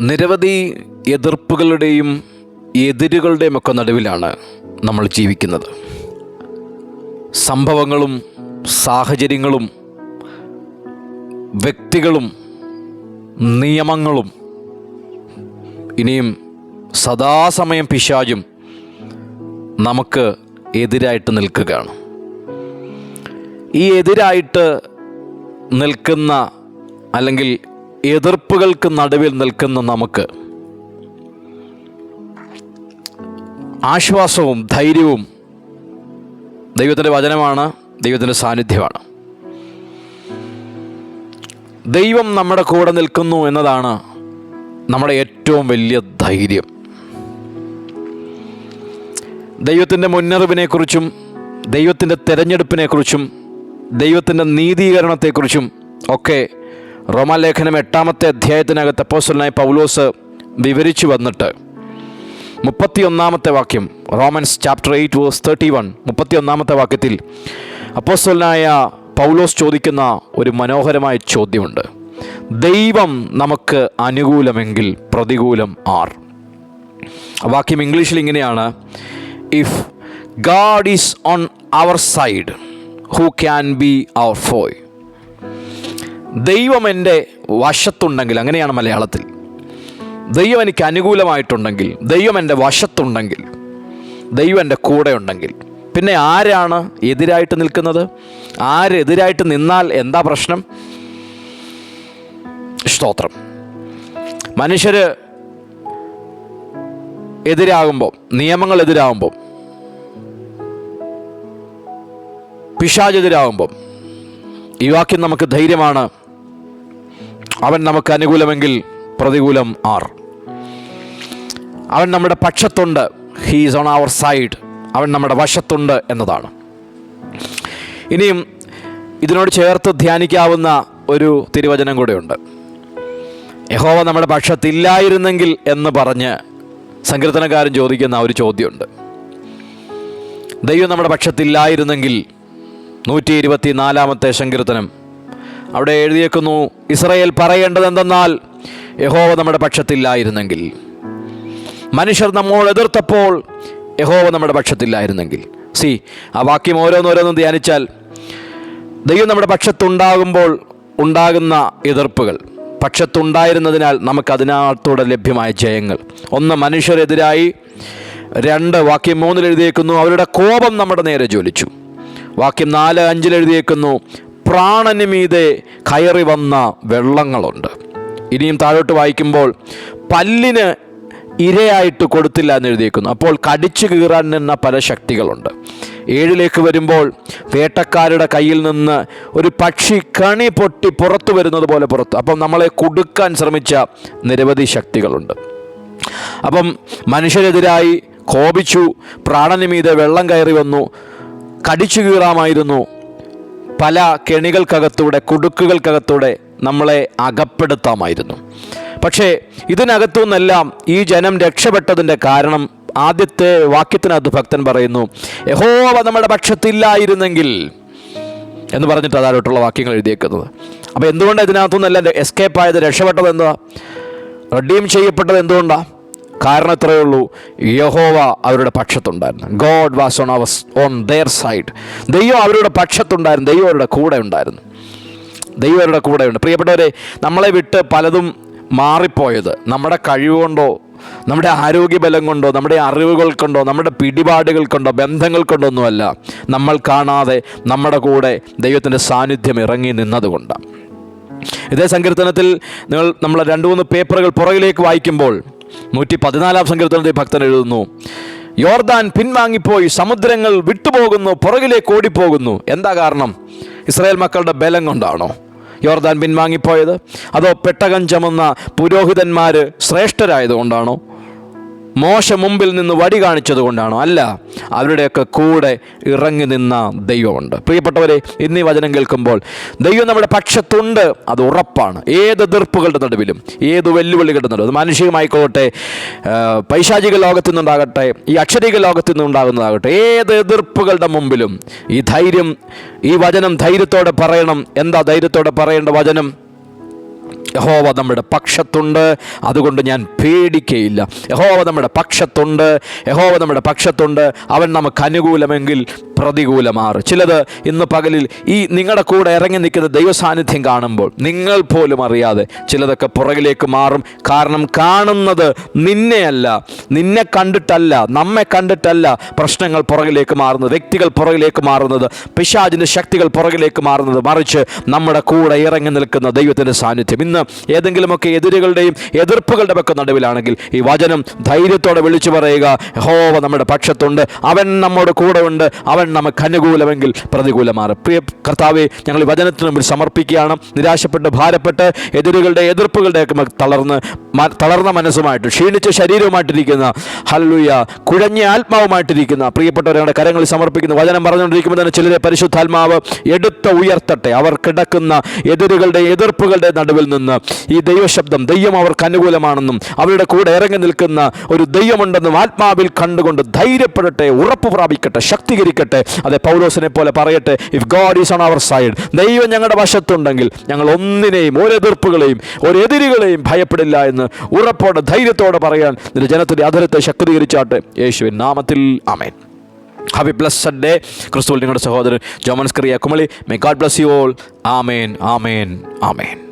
നിരവധി എതിർപ്പുകളുടെയും എതിരുകളുടെയും ഒക്കെ നടുവിലാണ് നമ്മൾ ജീവിക്കുന്നത്. സംഭവങ്ങളും സാഹചര്യങ്ങളും വ്യക്തികളും നിയമങ്ങളും ഇനിയും സദാസമയം പിശാചും നമുക്ക് എതിരായിട്ട് നിൽക്കുകയാണ്. ഈ എതിരായിട്ട് നിൽക്കുന്ന അല്ലെങ്കിൽ എതിർപ്പുകൾക്ക് നടുവിൽ നിൽക്കുന്ന നമുക്ക്. ആശ്വാസവും ധൈര്യവും ദൈവത്തിന്റെ വചനമാണ് ദൈവത്തിന്റെ സാന്നിധ്യമാണ്. ദൈവം നമ്മുടെ കൂടെ നിൽക്കുന്നു എന്നതാണ് നമ്മുടെ ഏറ്റവും വലിയ ധൈര്യം. ദൈവത്തിന്റെ മുന്നറിവിനെക്കുറിച്ചും ദൈവത്തിന്റെ തിരഞ്ഞെടുപ്പിനെക്കുറിച്ചും ദൈവത്തിന്റെ നീതീകരണത്തെക്കുറിച്ചും ഒക്കെ റോമാലേഖനം എട്ടാമത്തെ അധ്യായത്തിനകത്ത് അപ്പോസ്റ്റലിനായി പൗലോസ് വിവരിച്ചു വന്നിട്ട് മുപ്പത്തിയൊന്നാമത്തെ വാക്യം Romans chapter eight verse thirty one മുപ്പത്തിയൊന്നാമത്തെ വാക്യത്തിൽ അപ്പോസ്റ്റലിനായ പൗലോസ് ചോദിക്കുന്ന ഒരു മനോഹരമായ ചോദ്യമുണ്ട്. ദൈവം നമുക്ക് അനുകൂലമെങ്കിൽ പ്രതികൂലം ആർ? വാക്യം ഇംഗ്ലീഷിൽ ഇങ്ങനെയാണ്. If God is on our side who can be our foe ദൈവം എന്റെ വശത്തുണ്ടെങ്കിൽ അങ്ങനെയാണ് മലയാളത്തിൽ. ദൈവം എനിക്ക് അനുകൂലമായിട്ടുണ്ടെങ്കിൽ ദൈവം എന്റെ വശത്തുണ്ടെങ്കിൽ ദൈവം എന്റെ കൂടെ ഉണ്ടെങ്കിൽ പിന്നെ ആരാണ് എതിരായിട്ട് നിൽക്കുന്നത്? ആരെതിരായിട്ട് നിന്നാൽ എന്താ പ്രശ്നം? സ്തോത്രം. മനുഷ്യർ എതിരാകുമ്പോൾ നിയമങ്ങൾ എതിരാകുമ്പോൾ പിശാചെതിരാകുമ്പോൾ ഈ വാക്യം നമുക്ക് ധൈര്യമാണ്. അവൻ നമുക്ക് അനുകൂലമെങ്കിൽ പ്രതികൂലം ആർ. അവൻ നമ്മുടെ പക്ഷത്തുണ്ട്. ഹീസ് ഓൺ അവർ സൈഡ് അവൻ നമ്മുടെ വശത്തുണ്ട് എന്നതാണ്. ഇനിയും ഇതിനോട് ചേർത്ത് ധ്യാനിക്കാവുന്ന ഒരു തിരുവചനം കൂടെയുണ്ട്. യഹോവ നമ്മുടെ പക്ഷത്തില്ലായിരുന്നെങ്കിൽ എന്ന് പറഞ്ഞ് സങ്കീർത്തനക്കാരൻ ചോദിക്കുന്ന ഒരു ചോദ്യമുണ്ട്. ദൈവം നമ്മുടെ പക്ഷത്തില്ലായിരുന്നെങ്കിൽ നൂറ്റി ഇരുപത്തി നാലാമത്തെ സങ്കീർത്തനം. അവിടെ എഴുതിയേക്കുന്നു ഇസ്രയേൽ പറയേണ്ടത് എന്തെന്നാൽ യഹോവ നമ്മുടെ പക്ഷത്തില്ലായിരുന്നെങ്കിൽ. മനുഷ്യർ നമ്മോട് എതിർത്തപ്പോൾ യഹോവ നമ്മുടെ പക്ഷത്തില്ലായിരുന്നെങ്കിൽ. സി ആ വാക്യം ഓരോന്നോരോന്നും ധ്യാനിച്ചാൽ ദൈവം നമ്മുടെ പക്ഷത്തുണ്ടാകുമ്പോൾ ഉണ്ടാകുന്ന എതിർപ്പുകൾ പക്ഷത്തുണ്ടായിരുന്നതിനാൽ നമുക്ക് അതിനകത്തൂടെ ലഭ്യമായ ജയങ്ങൾ. ഒന്ന് മനുഷ്യരെതിരായി രണ്ട് വാക്യം മൂന്നിൽ എഴുതിയേക്കുന്നു അവരുടെ കോപം നമ്മുടെ നേരെ ജ്വലിച്ചു. വാക്യം നാല് അഞ്ചിൽ എഴുതിയേക്കുന്നു പ്രാണന് മീതെ കയറി വന്ന വെള്ളങ്ങളുണ്ട്. ഇനിയും താഴോട്ട് വായിക്കുമ്പോൾ പല്ലിന് ഇരയായിട്ട് കൊടുത്തില്ല എന്ന് എഴുതിയേക്കുന്നു. അപ്പോൾ കടിച്ചു കീറാൻ നിന്ന പല ശക്തികളുണ്ട്. ഏഴിലേക്ക് വരുമ്പോൾ വേട്ടക്കാരുടെ കയ്യിൽ നിന്ന് ഒരു പക്ഷി കണി പൊട്ടി പുറത്തു വരുന്നത് പോലെ പുറത്ത്. അപ്പം നമ്മളെ കുടുക്കാൻ ശ്രമിച്ച നിരവധി ശക്തികളുണ്ട്. അപ്പം മനുഷ്യരെതിരായി കോപിച്ചു പ്രാണനിമീതെ വെള്ളം കയറി വന്നു. കടിച്ചു കീറാമായിരുന്നു പല കെണികൾക്കകത്തൂടെ കുടുക്കുകൾക്കകത്തൂടെ നമ്മളെ അകപ്പെടുത്താമായിരുന്നു. പക്ഷേ ഇതിനകത്തു നിന്നെല്ലാം ഈ ജനം രക്ഷപ്പെട്ടതിന്റെ കാരണം ആദ്യത്തെ വാക്യത്തിനകത്ത് ഭക്തൻ പറയുന്നു യഹോവ നമ്മുടെ പക്ഷത്തില്ലായിരുന്നെങ്കിൽ എന്ന് പറഞ്ഞിട്ട് അതാലോട്ടുള്ള വാക്യങ്ങൾ എഴുതിയേക്കുന്നത്. അപ്പോൾ എന്തുകൊണ്ടാണ് ഇതിനകത്തുനിന്നെല്ലാം എസ്കേപ്പ് ആയത് രക്ഷപ്പെട്ടത് എന്താ റെഡീം ചെയ്യപ്പെട്ടത് എന്തുകൊണ്ടാണ് കാരണം ഉള്ളൂ യഹോവ അവരുടെ പക്ഷത്തുണ്ടായിരുന്നു. God was on our on their side ദൈവം അവരുടെ പക്ഷത്തുണ്ടായിരുന്നു. ദൈവം അവരുടെ കൂടെ ഉണ്ടായിരുന്നു. ദൈവം അവരുടെ ഉണ്ട്. പ്രിയപ്പെട്ടവരെ നമ്മളെ വിട്ട് പലതും മാറിപ്പോയത് നമ്മുടെ കഴിവുകൊണ്ടോ നമ്മുടെ ആരോഗ്യബലം കൊണ്ടോ നമ്മുടെ അറിവുകൾ കൊണ്ടോ നമ്മുടെ പിടിപാടുകൾ കൊണ്ടോ ബന്ധങ്ങൾ കൊണ്ടോ ഒന്നുമല്ല നമ്മൾ കാണാതെ നമ്മുടെ കൂടെ ദൈവത്തിന്റെ സാന്നിധ്യം ഇറങ്ങി നിന്നതുകൊണ്ടാണ് ഇതേ സങ്കീർത്തനത്തിൽ നിങ്ങൾ നമ്മൾ രണ്ട് മൂന്ന് പേപ്പറുകൾ പുറകിലേക്ക് വായിക്കുമ്പോൾ നൂറ്റി പതിനാലാം സങ്കീർത്തനത്തെ ഭക്തൻ എഴുതുന്നു. യോർദാൻ പിൻവാങ്ങിപ്പോയി സമുദ്രങ്ങൾ വിട്ടുപോകുന്നു പുറകിലേക്ക് ഓടിപ്പോകുന്നു. എന്താ കാരണം? ഇസ്രായേൽ മക്കളുടെ ബലം കൊണ്ടാണോ യോർദാൻ പിൻവാങ്ങിപ്പോയത്? അതോ പെട്ടകം ചുമന്ന പുരോഹിതന്മാർ ശ്രേഷ്ഠരായതുകൊണ്ടാണോ? മോശ മുമ്പിൽ നിന്ന് വടി കാണിച്ചത് കൊണ്ടാണോ? അല്ല അവരുടെയൊക്കെ കൂടെ ഇറങ്ങി നിന്ന ദൈവമുണ്ട്. പ്രിയപ്പെട്ടവരെ ഇന്നീ വചനം കേൾക്കുമ്പോൾ ദൈവം നമ്മുടെ പക്ഷത്തുണ്ട് അത് ഉറപ്പാണ്. ഏത് എതിർപ്പുകളുടെ നടുവിലും ഏത് വെല്ലുവിളികളുടെ നടുവിലും മാനുഷികമായിക്കോട്ടെ പൈശാചിക ലോകത്തു നിന്നുണ്ടാകട്ടെ ഈ അക്ഷരിക ലോകത്തു നിന്നുണ്ടാകുന്നതാകട്ടെ ഏത് എതിർപ്പുകളുടെ മുമ്പിലും ഈ ധൈര്യം ഈ വചനം ധൈര്യത്തോടെ പറയണം. എന്താ ധൈര്യത്തോടെ പറയേണ്ട വചനം? യഹോവ നമ്മുടെ പക്ഷത്തുണ്ട്. അതുകൊണ്ട് ഞാൻ പേടിക്കയില്ല. യഹോവ നമ്മുടെ പക്ഷത്തുണ്ട്. യഹോവ നമ്മുടെ പക്ഷത്തുണ്ട്. അവൻ നമുക്ക് അനുകൂലമെങ്കിൽ പ്രതികൂലമാറ്. ചിലത് ഇന്ന് പകലിൽ ഈ നിങ്ങളുടെ കൂടെ ഇറങ്ങി നിൽക്കുന്ന ദൈവസാന്നിധ്യം കാണുമ്പോൾ നിങ്ങൾ പോലും അറിയാതെ ചിലതൊക്കെ പുറകിലേക്ക് മാറും. കാരണം കാണുന്നത് നിന്നെയല്ല. നിന്നെ കണ്ടിട്ടല്ല. നമ്മെ കണ്ടിട്ടല്ല പ്രശ്നങ്ങൾ പുറകിലേക്ക് മാറുന്നത്. വ്യക്തികൾ പുറകിലേക്ക് മാറുന്നത്. പിശാജിന്റെ ശക്തികൾ പുറകിലേക്ക് മാറുന്നത്. മറിച്ച് നമ്മുടെ കൂടെ ഇറങ്ങി നിൽക്കുന്ന ദൈവത്തിന്റെ സാന്നിധ്യം. ഇന്ന് ഏതെങ്കിലുമൊക്കെ എതിരുകളുടെയും എതിർപ്പുകളുടെ ഒക്കെ നടുവിലാണെങ്കിൽ ഈ വചനം ധൈര്യത്തോടെ വിളിച്ചു പറയുക ഹോവ നമ്മുടെ പക്ഷത്തുണ്ട് അവൻ നമ്മോട് കൂടെ ഉണ്ട് അവൻ നമുക്ക് അനുകൂലമെങ്കിൽ പ്രതികൂലമാറ്. പ്രിയ കർത്താവെ ഞങ്ങൾ ഈ വചനത്തിന് മുമ്പിൽ സമർപ്പിക്കുകയാണ്. നിരാശപ്പെട്ട് ഭാരപ്പെട്ട് എതിരുകളുടെ എതിർപ്പുകളുടെയൊക്കെ തളർന്ന് തളർന്ന മനസ്സുമായിട്ട് ക്ഷീണിച്ച ശരീരവുമായിട്ടിരിക്കുന്ന ഹല്ലുയ കുഴഞ്ഞ ആത്മാവുമായിട്ടിരിക്കുന്ന പ്രിയപ്പെട്ടവരുടെ കരങ്ങൾ സമർപ്പിക്കുന്ന വചനം പറഞ്ഞുകൊണ്ടിരിക്കുമ്പോൾ തന്നെ ചിലരെ പരിശുദ്ധാത്മാവ് എടുത്ത ഉയർത്തട്ടെ. അവർ കിടക്കുന്ന എതിരുകളുടെ എതിർപ്പുകളുടെ നടുവിൽ നിന്ന് ഈ ദൈവശബ്ദം ദൈവം അവർക്ക് അനുകൂലമാണെന്നും അവരുടെ കൂടെ ഇറങ്ങി നിൽക്കുന്ന ഒരു ദൈവമുണ്ടെന്നും ആത്മാവിൽ കണ്ടുകൊണ്ട് ധൈര്യപ്പെടട്ടെ ഉറപ്പ് പ്രാപിക്കട്ടെ ശക്തീകരിക്കട്ടെ. അതെ പൗലോസിനെ പോലെ പറയട്ടെ if God is on our side ദൈവം ഞങ്ങളുടെ വശത്തുണ്ടെങ്കിൽ ഞങ്ങൾ ഒന്നിനെയും ഒരു എതിർപ്പുകളെയും ഒരു എതിരുകളെയും ഭയപ്പെടില്ല എന്ന് ഉറപ്പോടെ ധൈര്യത്തോടെ പറയാൻ നിന്റെ ജനത്തിന്റെ അധരത്തെ ശക്തീകരിച്ചാട്ടെ. യേശുവിൻ നാമത്തിൽ അമേൻ ഹാപ്പി ബ്ലസ്സഡ് ഡേ ക്രിസ്തുവിൽ നിങ്ങളുടെ സഹോദരൻ Jomons Kariya Kumily may God bless you all amen amen amen.